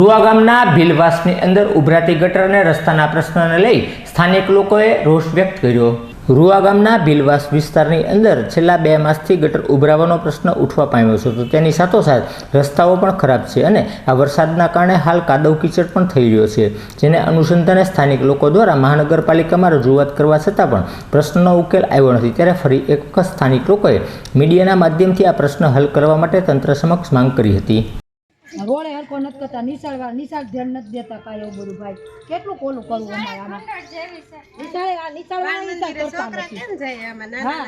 રૂવા ગામના ભીલવાસની અંદર ઉભરાતી ગટર અને રસ્તાના પ્રશ્નને લઈ સ્થાનિક લોકોએ રોષ વ્યક્ત કર્યો. રૂવા ગામના ભીલવાસ વિસ્તારની અંદર છેલ્લા બે માસથી ગટર ઉભરાવાનો પ્રશ્ન ઉઠવા પામ્યો છે તો તેની સાથોસાથ રસ્તાઓ પણ ખરાબ છે અને આ વરસાદના કારણે હાલ કાદવ કીચડ પણ થઈ રહ્યો છે, જેને અનુસંધાને સ્થાનિક લોકો દ્વારા મહાનગરપાલિકામાં રજૂઆત કરવા છતાં પણ પ્રશ્નનો ઉકેલ આવ્યો નથી. ત્યારે ફરી એક વખત સ્થાનિક લોકોએ મીડિયાના માધ્યમથી આ પ્રશ્ન હલ કરવા માટે તંત્ર સમક્ષ માંગ કરી હતી. રોડે હરકો નથી કરતા નિશાળ વાળા નિશાળ ધ્યાન નથી દેતા કાંઈ એવું બધું ભાઈ. કેટલું કોલું કરવું અમારે આમાં? નિશાળે આ નિશાળ વાળા નિશાળ કરતા નથી. હા.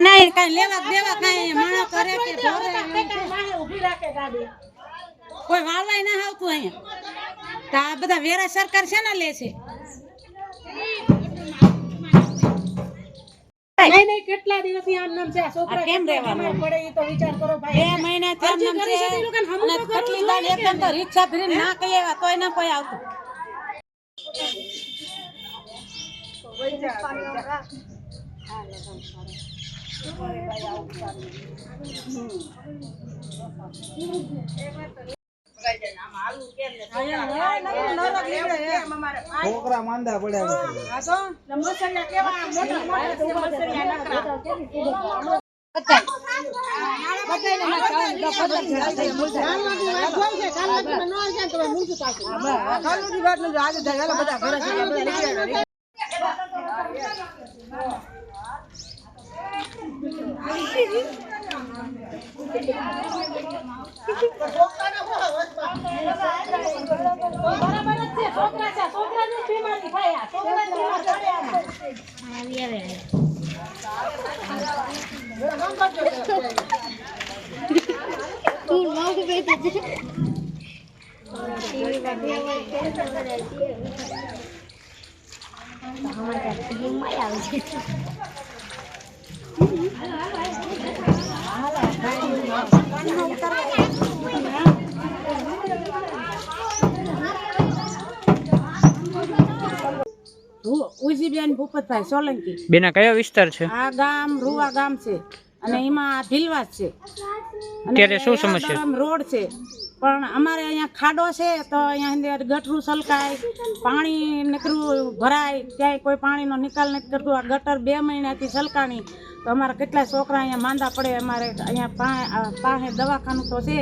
નહીં કઈ લેવા દેવા કઈ મણો કરે કે ધોરે ઊભી રાખે ગાડી કોઈ વાળવાય ના આવતું અહીંયા. તો આ બધા વેરા સરકાર છે ને લે છે? નહીં નહીં કેટલા દિવસથી આમ નામ છે? આ છોકરા કેમ રહેવાનું? પડે એ તો વિચાર કરો બે મહિના થી આમ છે. અને તો કેટલી દાડ એકદમ તો રિક્ષા ફરીને ના કહી આવ્યા તોય ના કોઈ આવતું. છોકરા માંદા પડ્યા Thank બરાબર જ છે છોકરા છે છોકરાને જ બીમારી થાય આ. છોકરા જ બીમાર પડે આમાં. ઉજીબેન ભૂપતભાઈ સોલંકી. બેના કયો વિસ્તાર છે? આ ગામ રૂવા ગામ છે. અને એમાં આ ભીલવાસ છે. અને ત્યારે શું સમસ્યા? રોડ છે. પણ અમારે અહીંયા ખાડો છે તો અહીંયા અંદર ગટરું સલકાય પાણી નીકળવું ભરાય ક્યાંય કોઈ પાણીનો નિકાલ નથી કરતું. આ ગટર બે મહિનાથી સલકાણી. તો અમારા કેટલા છોકરા અહીંયા માંદા પડે. અમારે અહીંયા પાસે દવાખાનું તો છે.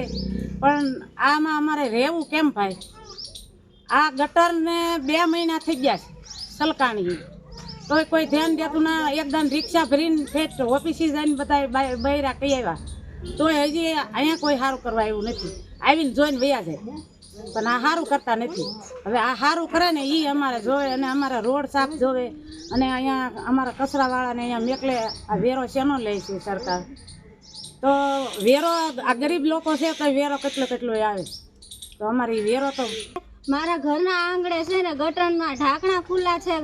પણ આમાં અમારે રહેવું કેમ ભાઈ? આ ગટરને બે મહિના થઈ ગયા છે. સલકાણી. તોય કોઈ ધ્યાન દેતું ના એકદમ રિક્ષા ભરીને ફેટ ઓફિસે જઈને બધા બૈરા કહી આવ્યા. તોય હજી અહીંયા કોઈ સારું કરવા એવું નથી. આવીને જોઈને વયા જાય. પણ આ સારું કરતા નથી. હવે આ સારું કરે ને એ અમારે જોવે અને અમારા રોડ સાફ જોવે અને અહીંયા અમારા કચરાવાળાને અહીંયા મેકલે આ વેરો શેનો લે છે સરકાર? તો વેરો, આ ગરીબ લોકો છે તો વેરો કેટલો કેટલો આવે? તો અમારી વેરો તો મારા ઘરના આંગણે છે ને ગટરના ઢાંકણા ખુલ્લા છે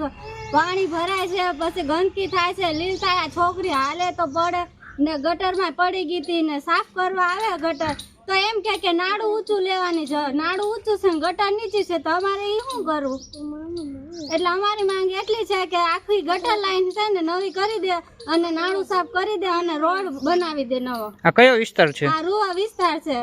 પાણી ભરાય છે પછી ગંદકી થાય છે લીલ થાય છોકરી હાલે તો પડે. ને ગટરમાં પડી ગઈ હતી ને સાફ કરવા આવે ગટર. તો એમ કે કે નાડું ઊંચું લેવાની છે. નાડું ઊંચું છે ને ગટર નીચી છે તો અમારે એ શું કરવું? એટલે અમારી માંગ એટલી છે કે આખી ગટર લાઈન છે ને નવી કરી દે અને નાડું સાફ કરી દે અને રોડ બનાવી દે નવો. આ કયો વિસ્તાર છે? આ રૂવા વિસ્તાર છે.